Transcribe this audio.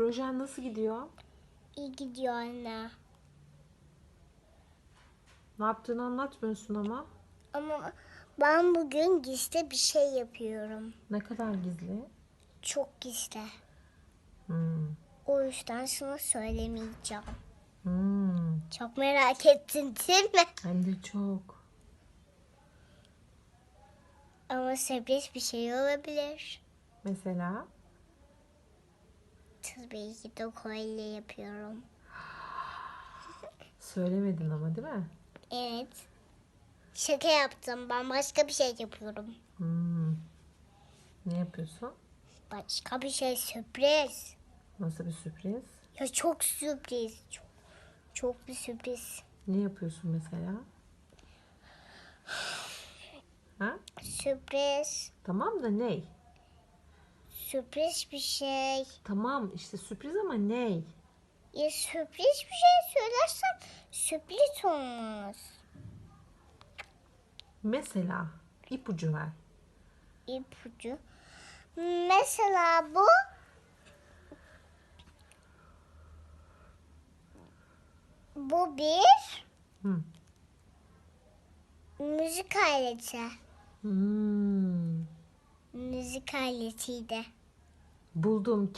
Projen nasıl gidiyor? İyi gidiyor anne. Ne yaptığını anlatmıyorsun ama. Ama ben bugün gizli bir şey yapıyorum. Ne kadar gizli? Çok gizli. Hmm. O yüzden sana söylemeyeceğim. Hmm. Çok merak ettin değil mi? Hem de çok. Ama sürpriz bir şey olabilir. Mesela? Tabii ki de kolye yapıyorum. Söylemedin ama değil mi? Evet. Şaka yaptım. Ben başka bir şey yapıyorum. Hmm. Ne yapıyorsun? Başka bir şey sürpriz. Nasıl bir sürpriz? Ya çok sürpriz. Çok, çok bir sürpriz. Ne yapıyorsun mesela? Ha? Sürpriz. Tamam da ney? Sürpriz bir şey. Tamam işte sürpriz ama ney? Ya sürpriz bir şey söylersem sürpriz olmaz. Mesela ipucu ver. İpucu. Mesela bu bu bir Hı. müzik aleti. Hmm. Müzik aletiydi. Buldum.